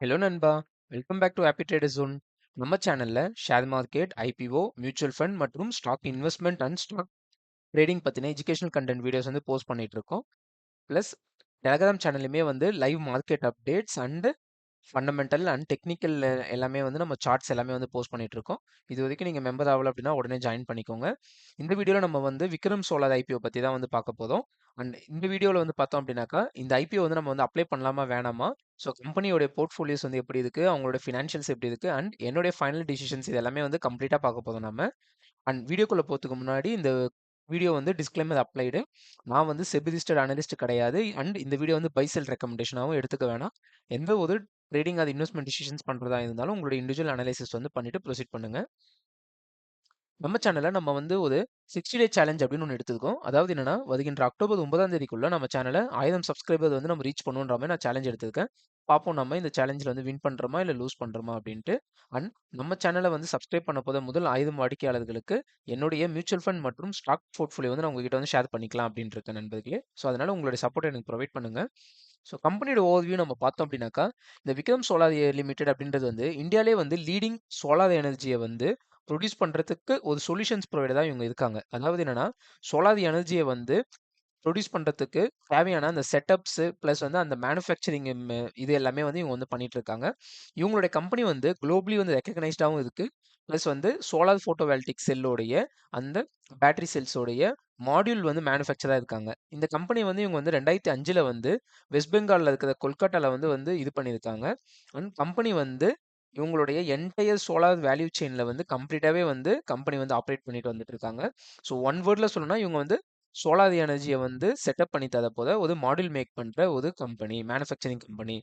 Hello நண்பா. Welcome back to happy trader zone நம்ம சேனலில் share market IPO mutual fund மற்றும் stock investment and stock trading பற்றின educational content videos வந்து post பண்ணிகிட்ருக்கோம் இருக்கோம். ப்ளஸ் டெலகிராம் சேனல்லையுமே வந்து live market updates and fundamental and technical எல்லாமே வந்து நம்ம சார்ட்ஸ் எல்லாமே வந்து போஸ்ட் பண்ணிட்டு இருக்கோம் இது வரைக்கும் நீங்கள் மெம்பர் ஆகல அப்படின்னா உடனே ஜாயின் பண்ணிக்கோங்க. இந்த வீடியோவில் நம்ம வந்து விக்ரம் சோலார் ஐபிஓ பற்றி தான் வந்து பார்க்க போதும் அண்ட் இந்த வீடியோவில் வந்து பார்த்தோம் அப்படின்னாக்கா இந்த ஐபிஓ வந்து நம்ம வந்து அப்ளை பண்ணலாமா வேணாமா? ஸோ கம்பெனியோடைய போர்ட்ஃபோலியோஸ் வந்து எப்படி இருக்குது அவங்களோட ஃபினான்ஷியல்ஸ் எப்படி இருக்குது அண்ட் என்னுடைய ஃபைனல் டிசிஷன்ஸ் இது எல்லாமே வந்து கம்ப்ளீட்டாக பார்க்க போதும் நம்ம அண்ட் வீடியோக்குள்ளே போகிறதுக்கு முன்னாடி இந்த வீடியோ வந்து டிஸ்க்ளைமர் அப்ளைடு நான் வந்து செபிரிஸ்டட் அனலிஸ்ட் கிடையாது. அண்ட் இந்த வீடியோ வந்து பைசெல் ரெக்கமெண்டேஷனாகவும் எடுத்துக்க வேணாம். எந்த ஒரு ட்ரேடிங் அது இன்வெஸ்ட்மெண்ட் டிசிஷன்ஸ் பண்ணுறதா இருந்தாலும் உங்களுடைய இண்டிவிஜுவல் அனலைசிஸ் வந்து பண்ணிட்டு ப்ரொசீட் பண்ணுங்கள் நம்ம சேனலில் நம்ம வந்து ஒரு சிக்ஸ்டி டே சேலஞ்ச் அப்படின்னு ஒன்று எடுத்துருக்கோம். அதாவது என்னன்னா வருகின்ற அக்டோபர் ஒன்பதாம் தேதிக்குள்ள நம்ம சேனலை ஆயிரம் சப்ஸ்கிரைபர் வந்து நம்ம ரீச் பண்ணுன்ற மாதிரி நான் சேலஞ்ச் எடுத்திருக்கேன். பார்ப்போம் நம்ம இந்த சேலஞ்சில் வந்து வின் பண்ணுறோமா இல்லை லூஸ் பண்ணுறோமா அப்படின்ட்டு. அண்ட் நம்ம சேனலை வந்து சப்ஸ்கிரைப் பண்ண போத முதல் ஆயிரம் வாடிக்கையாளர்களுக்கு என்னுடைய மியூச்சுவல் ஃபண்ட் மற்றும் ஸ்டாக் போர்ட்ஃபோலியோ வந்து நான் உங்ககிட்ட வந்து ஷேர் பண்ணிக்கலாம் அப்படின்ட்டு இருக்கேன் நண்பர்களே. ஸோ அதனால் உங்களுடைய சப்போர்ட் எனக்கு ப்ரொவைட் பண்ணுங்கள் ஸோ கம்பெனியோட ஓவர்வியூ நம்ம பார்த்தோம் அப்படின்னாக்கா இந்த விக்ரம் சோலார் லிமிடெட் அப்படின்றது வந்து இந்தியாவிலே வந்து லீடிங் சோலார் எனர்ஜியை வந்து ப்ரொடியூஸ் பண்ணுறதுக்கு ஒரு சொல்யூஷன்ஸ் ப்ரொவைடர் தான் இவங்க இருக்காங்க. அதாவது என்னென்னா சோலார் எனர்ஜியை வந்து ப்ரொடியூஸ் பண்ணுறதுக்கு தேவையான அந்த செட்டப்ஸு ப்ளஸ் வந்து அந்த மேனுஃபேக்சரிங் இது எல்லாமே வந்து இவங்க வந்து பண்ணிகிட்ருக்காங்க இருக்காங்க. இவங்களுடைய கம்பெனி வந்து குளோபலி வந்து ரெக்கக்னைஸ்டாகவும் இருக்குது ப்ளஸ் வந்து சோலார் ஃபோட்டோவால்டிக் செல்லோடைய அந்த பேட்டரி செல்ஸோடைய மாடியூல் வந்து மேனுஃபேக்சராக இருக்காங்க. இந்த கம்பெனி வந்து இவங்க வந்து ரெண்டாயிரத்தி அஞ்சில் வந்து வெஸ்ட் பெங்காலில் இருக்கிற கொல்கட்டாவில் வந்து வந்து இது பண்ணியிருக்காங்க. அண்ட் கம்பெனி வந்து இவங்களுடைய என்டையர் சோலார் வேல்யூ செயினில் வந்து கம்ப்ளீட்டாகவே வந்து கம்பெனி வந்து ஆப்ரேட் பண்ணிட்டு வந்துட்டு இருக்காங்க ஸோ ஒன் வேர்டில் சொல்லணும்னா இவங்க வந்து சோலார் எனர்ஜியை வந்து செட்டப் பண்ணி தர போத ஒரு மாடியூல் மேக் பண்ணுற ஒரு கம்பெனி மேனுஃபேக்சரிங் கம்பெனி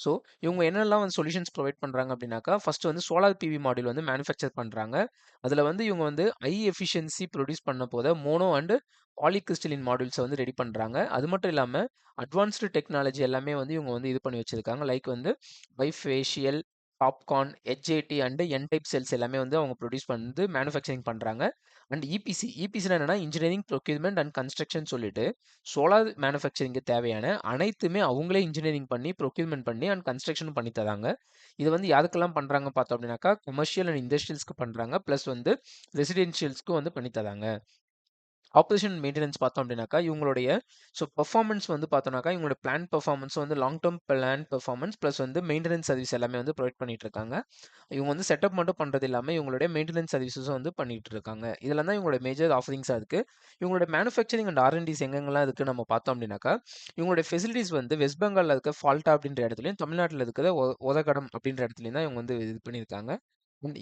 ஸோ இவங்க என்னெல்லாம் வந்து சொல்யூஷன்ஸ் ப்ரொவைட் பண்ணுறாங்க அப்படின்னாக்கா ஃபஸ்ட்டு வந்து சோலார் பிவி மாடியூல் வந்து மேனுஃபேக்சர் பண்ணுறாங்க அதில் வந்து இவங்க வந்து ஹை எஃபிஷியன்சி ப்ரொடியூஸ் பண்ண போத மோனோ அண்டு பாலிகிறிஸ்டலின் மாடியூல்ஸை வந்து ரெடி பண்ணுறாங்க அது மட்டும் இல்லாமல் அட்வான்ஸ்டு டெக்னாலஜி எல்லாமே வந்து இவங்க வந்து இது பண்ணி வச்சுருக்காங்க. லைக் வந்து bifacial popcorn HAD and N type cells எல்லாமே வந்து அவங்க ப்ரொடியூஸ் பண்ணி மேனுஃபேக்சரிங் பண்ணுறாங்க அண்ட் இபிசி இபிசினா என்னன்னா இன்ஜினியரிங் ப்ரொக்யூர்மெண்ட் அண்ட் கன்ஸ்ட்ரக்ஷன் சொல்லிட்டு சோலார் மேனுஃபேக்சரிங்க்கு தேவையான அனைத்துமே அவங்களே இன்ஜினியரிங் பண்ணி ப்ரொக்யூர்மெண்ட் பண்ணி அண்ட் கன்ஸ்ட்ரக்ஷன் பண்ணி தராங்க. இது வந்து யாருக்கெல்லாம் பண்ணுறாங்க பார்த்தோம் அப்படின்னாக்கா கமர்ஷியல் அண்ட் இண்டஸ்ட்ரியல்ஸ்க்கு பண்ணுறாங்க ப்ளஸ் வந்து ரெசிடென்ஷியல்ஸ்க்கும் வந்து பண்ணி தராங்க. ஆப்ரேஷன் மெயின்டெனன்ஸ் பார்த்தோம் அப்படின்னாக்கா இவங்களுடைய ஸோ பர்ஃபார்மன்ஸ் வந்து பார்த்தோம்னாக்கா இவங்களோட பிளான் பர்ஃபார்மன்ஸ் வந்து long term plan performance plus வந்து மெயின்டெனன்ஸ் சர்வீஸ் எல்லாமே வந்து ப்ரொவைட் பண்ணிட்டு இருக்காங்க. இவங்க வந்து செட்டப் மட்டும் பண்ணுறது இல்லாமல் இவங்களுடைய மெயின்டெனன்ஸ் சர்வீஸஸும் வந்து பண்ணிட்டு இருக்காங்க. இதெல்லாம் தான் இவங்களோட மேஜர் ஆஃபரிங்ஸாக இருக்குது இவங்களோட மேனுஃபேக்சரிங் அண்ட் ஆர்என்டிஸ் எங்கெங்கெல்லாம் இருக்குது நம்ம பார்த்தோம் அப்படின்னாக்கா இவங்களுடைய ஃபெசிலிட்டிஸ் வந்து வெஸ்ட் பெங்காலில் இருக்க ஃபால்ட்டா அப்படின்ற இடத்துலையும் தமிழ்நாட்டில் இருக்கிற ஒதகடம் அப்படின்ற இடத்துலையும் தான் இவங்க வந்து இது பண்ணியிருக்காங்க.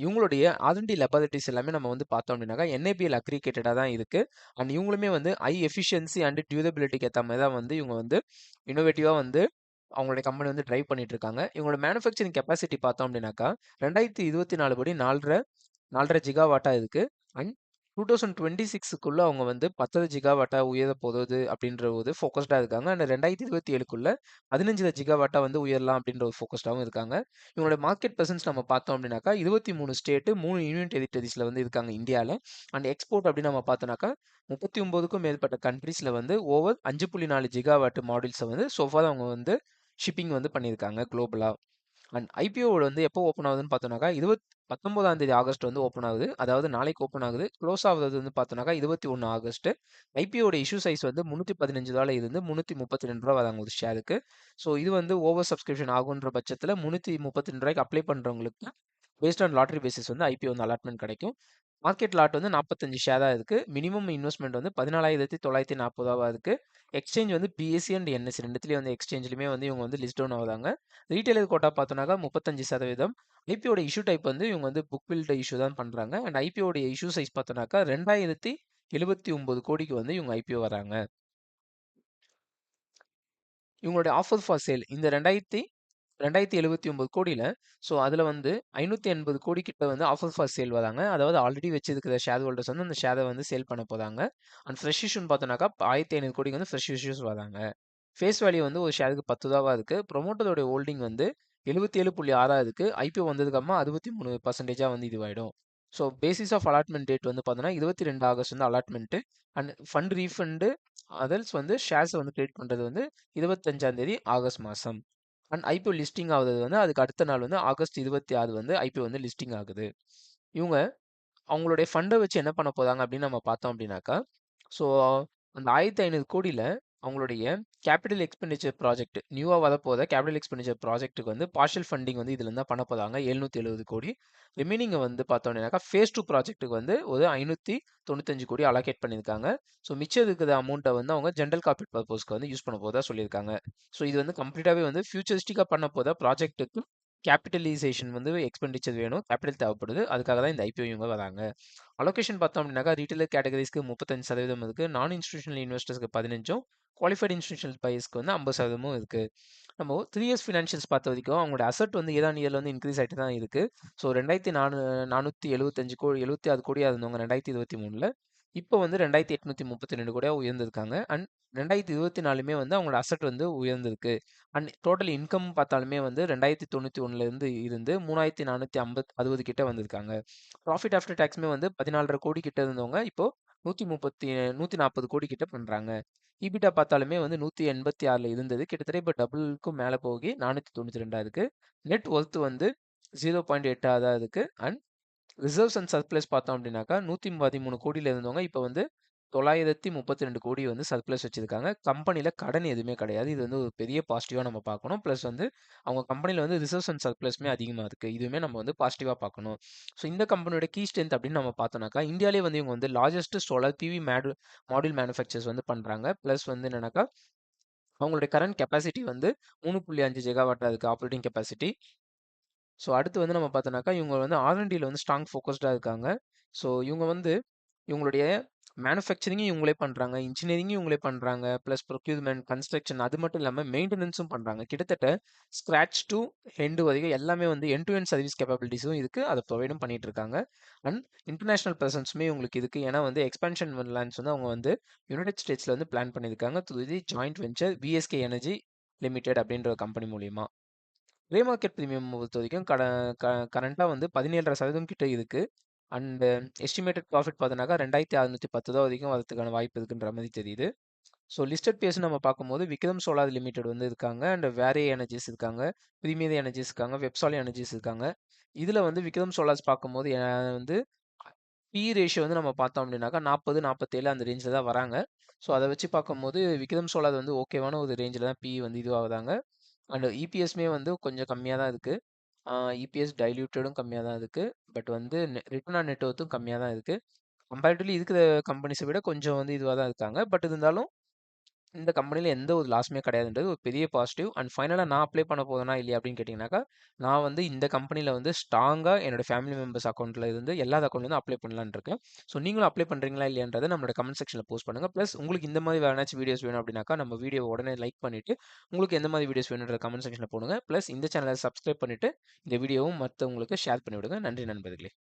இவங்களுடைய ஆர்என்டி லெபார்டரிஸ் எல்லாமே நம்ம வந்து பார்த்தோம் அப்படின்னாக்கா என்ஐபிஎல் அக்ரிகேட்டடாக தான் இருக்குது அண்ட் இவங்களுமே வந்து ஹை எஃபிஷியன்சி அண்ட் டியூரபிலிட்டிக்கு ஏற்ற மாதிரி தான் வந்து இவங்க வந்து இனோவேட்டிவாக வந்து அவங்களுடைய கம்பெனி வந்து ட்ரைவ் பண்ணிட்டு இருக்காங்க. இவங்களோட மேனுஃபேக்சரிங் கெப்பாசிட்டி பார்த்தோம் அப்படின்னாக்கா ரெண்டாயிரத்தி இருபத்தி நாலு படி நாலரை நாலரை ஜிகாவாட்டாக இருக்குது அண்ட் டூ தௌசண்ட் டுவெண்ட்டி சிக்ஸுக்குள்ளே அவங்க வந்து பத்தரை ஜிகாவாட்டாக உயர போகுது அப்படின்ற ஒரு ஃபோக்கஸ்டாக இருக்காங்க. அண்ட் ரெண்டாயிரத்தி இருபத்தி ஏழுக்குள்ளே பதினஞ்சு ஜிகாவாட்டா வந்து உயரலாம் அப்படின்ற ஒரு ஃபோக்கஸ்டாகவும் இருக்காங்க. இவங்களோட மார்க்கெட் பர்சன்ஸ் நம்ம பார்த்தோம் அப்படின்னாக்கா இருபத்தி மூணு ஸ்டேட்டு மூணு யூனியன் டெரிட்டரிஸில் வந்து இருக்காங்க இந்தியாவில் அண்ட் எக்ஸ்போர்ட் அப்படின்னு நம்ம பார்த்தோன்னாக்கா முப்பத்தி ஒம்போதுக்கும் மேற்பட்ட கண்ட்ரீஸில் வந்து ஓவர் அஞ்சு புள்ளி நாலு ஜிகாவாட்டு மாடல்ஸை வந்து சோஃபார் அவங்க வந்து ஷிப்பிங் வந்து பண்ணியிருக்காங்க குளோபலாக அண்ட் ஐபிஓட வந்து எப்போ ஓப்பன் ஆகுதுன்னு பார்த்தோன்னாக்கா இருபத் பத்தொன்பதாம் தேதி ஆகஸ்ட் வந்து ஓப்பன் ஆகுது. அதாவது நாளைக்கு ஓப்பன் ஆகுது. க்ளோஸ் ஆகுது வந்து பார்த்தோன்னாக்கா இருபத்தி ஒன்று ஆகஸ்ட் ஐபிஓட இஷ்யூ சைஸ் வந்து முந்நூற்றி பதினஞ்சு ரூபாயில் இருந்து முந்நூற்றி முப்பத்தி ரெண்டு ரூபா வராங்க ஒரு ஷேருக்கு ஸோ இது வந்து ஓவர் சப்ஸ்கிரிப்ஷன் ஆகுன்ற பட்சத்தில் முந்நூற்றி முப்பத்தி ரெண்டு ரூபாய்க்கு அப்ளை பண்ணுறவங்களுக்கு பேஸ்ட் ஆன் லாட்ரி பேசிஸ் வந்து ஐபிஓ வந்து அலாட்மெண்ட் கிடைக்கும். மார்க்கெட் லாட் வந்து நாற்பத்தஞ்சு தான் இருக்குது மினிமம் இன்வெஸ்ட்மெண்ட் வந்து பதினாலாயிரத்தி தொள்ளாயிரத்தி நாற்பது ரூபா இருக்குது எக்ஸ்சேஞ்ச் வந்து பிஎஸ்சி அண்ட் என்எஸ்சி ரெண்டுத்துலேயும் வந்து எக்ஸ்சேஞ்சிலுமே வந்து இவங்க வந்து லிஸ்ட் டவுன் ஆகுதாங்க ரீட்டைலர் கோட்டா பார்த்தோன்னாக்கா முப்பத்தஞ்சு சதவீதம். ஐபிஓட இஷ்யூ டைப் வந்து இவங்க வந்து புக் பில்ட் இஷ்யூ தான் பண்ணுறாங்க அண்ட் ஐபிஓட இஷ்யூ சைஸ் பார்த்தோன்னாக்கா ரெண்டாயிரத்தி எழுபத்தி ஒம்பது கோடிக்கு வந்து இவங்க ஐபிஓ வராங்க. இவங்களுடைய ஆஃபர் ஃபார் சேல் இந்த ரெண்டாயிரத்தி ரெண்டாயிரத்தி எழுபத்தி ஒம்பது கோடியில் ஸோ அதில் வந்து ஐநூற்றி எண்பது கோடி கிட்ட வந்து ஆஃபர் ஃபார் சேல் வராங்க. அதாவது ஆல்ரெடி வச்சிருக்கிற ஷேர் ஹோல்டர்ஸ் வந்து அந்த ஷேரை வந்து சேல் பண்ண போகிறாங்க அண்ட் ஃப்ரெஷ் இஷ்யூன்னு பார்த்தோன்னாக்கா ஆயிரத்தி ஐநூறு கோடிக்கு வந்து ஃப்ரெஷ் இஷ்யூஸ் வராங்க. ஃபேஸ் வேல்யூ வந்து ஒரு ஷேருக்கு பத்து ரூபாவாக இருக்குது ப்ரொமோட்டரோடைய ஹோல்டிங் வந்து எழுபத்தி ஏழு புள்ளி ஆறாவதுக்கு ஐபிஓ வந்ததுக்கப்புறமா அறுபத்தி மூணு பர்சன்டேஜாக வந்து இதுவாயிடும். So basis of allotment date வந்து பார்த்தோன்னா இருபத்தி ரெண்டு ஆகஸ்ட் வந்து allotment and fund refund others வந்து ஷேர்ஸை வந்து கிரியேட் பண்ணுறது வந்து இருபத்தஞ்சாந்தேதி ஆகஸ்ட் மாதம் அண்ட் ஐபிஓ லிஸ்டிங் ஆகுது வந்து அதுக்கு அடுத்த நாள் வந்து ஆகஸ்ட் இருபத்தி ஆறு வந்து ஐபிஓ வந்து லிஸ்டிங் ஆகுது. இவங்க அவங்களுடைய ஃபண்டை வச்சு என்ன பண்ண போதாங்க அப்படின்னு நம்ம பார்த்தோம் அப்படின்னாக்கா ஸோ அந்த ஆயிரத்தி ஐநூறு கோடியில் அவங்களுடைய கேபிட்டல் எக்ஸ்பெண்டிச்சர் ப்ராஜெக்ட் நியூவாக வரப்போகிற கேபிட்டல் எக்ஸ்பெண்டிச்சர் ப்ராஜெக்ட்டுக்கு வந்து பார்ஷியல் ஃபண்டிங் வந்து இதில் தான் பண்ண போதாங்க எழுநூற்றி எழுபது கோடி. ரிமைனிங்கை வந்து பார்த்தோம்னாக்கா ஃபேஸ் டூ ப்ராஜெக்ட்டுக்கு வந்து ஒரு ஐநூற்றி தொண்ணூத்தஞ்சு கோடி அலோகேட் பண்ணியிருக்காங்க. ஸோ மிச்சம் இருக்கிற அமௌண்ட்டை வந்து அவங்க ஜென்ரல் கார்பரேட் பர்பஸ்க்கு வந்து யூஸ் பண்ண போதா சொல்லியிருக்காங்க. ஸோ இது வந்து கம்ப்ளீட்டாகவே வந்து ஃபியூச்சரிஸ்டிக்காக பண்ண போதா ப்ராஜெக்ட்டுக்கு கேபிட்டலைசேஷன் வந்து எக்ஸ்பெண்டிச்சர் வேணும். கேபிட்டல் தேவைப்படுது. அதுக்காக தான் இந்த ஐபிஓ இவங்க வராங்க. அலோகேஷன் பார்த்தோம் அப்படின்னாக்கா ரீட்டைலர் கேட்டகரிஸ்க்கு முப்பத்தஞ்சு சதவீதம் இருக்குது நான் இன்ஸ்டியூஷனல் இன்வெஸ்டர்ஸ்க்கு பதினஞ்சும் குவாலிஃபைட் இன்ஸ்டியூஷன் பைஸ்க்கு வந்து ஐம்பது சதவீதமும் இருக்குது நம்ம த்ரீ இயர்ஸ் ஃபினான்ஷியல்ஸ் பார்த்த வரைக்கும் அவங்களோட அசட் வந்து ஏதான் இயரில் வந்து இன்க்ரீஸ் ஆகிட்டு தான் இருக்குது ஸோ ரெண்டாயிரத்தி நானூ நானூற்றி எழுபத்தஞ்சு கோடி எழுபத்தி ஆறு கோடியாக இருந்தவங்க ரெண்டாயிரத்தி இருபத்தி மூணில். இப்போ வந்து ரெண்டாயிரத்தி எட்நூற்றி முப்பத்தி ரெண்டு கோடியாக உயர்ந்திருக்காங்க. அண்ட் ரெண்டாயிரத்தி இருபத்தி நாலுமே வந்து அவங்களோட அசட் வந்து உயர்ந்திருக்கு. அண்ட் டோட்டல் இன்கம் பார்த்தாலுமே வந்து ரெண்டாயிரத்தி தொண்ணூற்றி ஒன்றுலேருந்து இருந்து மூணாயிரத்தி நானூற்றி ஐம்பத் அறுபது கிட்ட வந்திருக்காங்க. ப்ராஃபிட் ஆஃப்டர் டேக்ஸுமே வந்து பதினாலரை கோடி கிட்ட இருந்தவங்க. இப்போ நூற்றி முப்பத்தி நூற்றி நாற்பது கோடி கிட்ட பண்ணுறாங்க இபிட்டா பார்த்தாலுமே வந்து நூற்றி எண்பத்தி ஆறில் இருந்தது. கிட்டத்தட்ட இப்போ டபுளுக்கும் மேலே போகி நானூற்றி தொண்ணூற்றி ரெண்டாக இருக்குது நெட் ஒர்த்து வந்து ஜீரோ பாயிண்ட் எட்டாக தான் இருக்குது அண்ட் ரிசர்வ்ஸ் அண்ட் சர்ப்ளஸ் பார்த்தோம் அப்படின்னாக்கா நூற்றி பதிமூணு கோடியில் இருந்தவங்க இப்போ வந்து தொள்ளாயிரத்தி முப்பத்தி ரெண்டு கோடி வந்து சர்ப்ளஸ் வச்சுருக்காங்க. கம்பெனியில் கடன் எதுவுமே கிடையாது. இது வந்து ஒரு பெரிய பாசிட்டிவாக நம்ம பார்க்கணும். ப்ளஸ் வந்து அவங்க கம்பெனியில் வந்து ரிசர்வ்ஸ் அண்ட் சர்ப்ளஸ்மே அதிகமாக இருக்குது இதுவுமே நம்ம வந்து பாசிட்டிவாக பார்க்கணும். ஸோ இந்த கம்பெனியோட கீ ஸ்ட்ரென்த் அப்படின்னு நம்ம பார்த்தோம்னாக்கா இந்தியாவிலே வந்து இவங்க வந்து largest solar PV made module manufacturers வந்து பண்ணுறாங்க ப்ளஸ் வந்து என்னன்னாக்கா அவங்களுடைய கரண்ட் கெப்பாசிட்டி வந்து மூணு புள்ளி அஞ்சு ஜெகாவாட்டாக இருக்குது ஆப்ரேட்டிங் கெப்பாசிட்டி ஸோ அடுத்து வந்து நம்ம பார்த்தோனாக்கா இவங்க வந்து ஆர்என்டியில் வந்து ஸ்ட்ராங் ஃபோக்கஸ்டாக இருக்காங்க. ஸோ இவங்க வந்து இவங்களுடைய மேனுஃபேக்சரிங்கும் இவங்களே பண்ணுறாங்க இன்ஜினியரிங்கும் இவங்களே பண்ணுறாங்க ப்ளஸ் ப்ரொக்யூர்மெண்ட் கன்ஸ்ட்ரக்ஷன் அது மட்டும் இல்லாமல் மெயின்டெனன்ஸும் பண்ணுறாங்க கிட்டத்தட்ட ஸ்க்ராச் டு ஹெண்டு வரைக்கும் எல்லாமே வந்து என் டு என் சர்வீஸ் கேப்பபிலிட்டிஸும் இருக்குது அதை ப்ரொவைடும் பண்ணிட்டு இருக்காங்க. அண்ட் இன்டர்நேஷனல் ப்ரெசன்ஸுமே உங்களுக்கு இருக்குது ஏன்னா வந்து எக்ஸ்பென்ஷன் லேண்ட்ஸ் வந்து அவங்க வந்து யுனைடெட் ஸ்டேட்ஸில் வந்து பிளான் பண்ணியிருக்காங்க through the joint venture PSK energy limited அப்படின்ற கம்பெனி மூலியமாக ரே மார்க்கெட் ப்ரீமியம் பொறுத்த வரைக்கும் கட க கரண்ட்டாக வந்து பதினேழரை சதவீதம் கிட்ட இருக்குது அண்டு எஸ்டிமேட்டட் ப்ராஃபிட் பார்த்தோன்னாக்கா ரெண்டாயிரத்தி அறுநூற்றி பத்து தான் வரைக்கும் வரதுக்கான வாய்ப்பு இருக்குன்ற மாதிரி தெரியுது. ஸோ லிஸ்டட் பேஸ் நம்ம பார்க்கும்போது விக்ரம் சோலார் லிமிடெட் வந்து இருக்காங்க. அண்ட் வேரே எனர்ஜிஸ் இருக்காங்க. ப்ரீமியர் எனர்ஜிஸ் இருக்காங்க. வெப்சாலி எனர்ஜிஸ் இருக்காங்க. இதில் வந்து விக்ரம் சோலார்ஸ் பார்க்கும்போது வந்து பி ரேஷியோ வந்து நம்ம பார்த்தோம் அப்படின்னாக்கா நாற்பது நாற்பத்தேழு அந்த ரேஞ்சில் தான் வராங்க. ஸோ அதை வச்சு பார்க்கும்போது விக்ரம் சோலார் வந்து ஓகேவான ஒரு ரேஞ்சில் தான் பி வந்து இதுவாகுதாங்க. அண்ட் இபிஎஸ்மே வந்து கொஞ்சம் கம்மியாக தான் இருக்குது இபிஎஸ் டைல்யூட்டடும் கம்மியாக தான் இருக்குது பட் வந்து ரிட்டர்ன் ஆன் நெட்ஒர்த்தும் கம்மியாக தான் இருக்குது கம்பேரிட்டிவ்லி இருக்கிற கம்பெனிஸை விட கொஞ்சம் வந்து இதுவாக தான் இருக்காங்க. பட் இருந்தாலும் இந்த கம்பெனியில் எந்த ஒரு லாஸுமே கிடையாதுன்றது ஒரு பெரிய பாசிட்டிவ். அண்ட் ஃபைனலாக நான் அப்ளை பண்ண போதுனா இல்லையா அப்படின்னு கேட்டிங்கனாக்கா நான் வந்து இந்த கம்பெனியில் வந்து ஸ்ட்ராங்காக என்னோடய ஃபேமிலி மெம்பர்ஸ் அக்கௌண்ட்டில் இருந்து எல்லா அக்கௌண்ட்லேருந்து அப்ளை பண்ணலான்னு இருக்கேன். ஸோ நீங்களும் அப்ளை பண்ணுறீங்களா இல்லையன்றதை நம்மளோட கமெண்ட் செக்ஷனில் போஸ்ட் பண்ணுங்கள் ப்ளஸ் உங்களுக்கு இந்த மாதிரி வேறு ஏதாச்சும் வீடியோஸ் வேணும் அப்படின்னாக்கா நம்ம வீடியோ உடனே லைக் பண்ணிவிட்டு உங்களுக்கு எந்த மாதிரி வீடியோஸ் வேணுன்ற கமெண்ட் செக்ஷனில் போடுங்க. ப்ளஸ் இந்த சேனலை சப்ஸ்கிரைப் பண்ணிவிட்டு இந்த வீடியோவும் மற்றவங்களுக்கு ஷேர் பண்ணிவிடுங்க. நன்றி நண்பர்களே.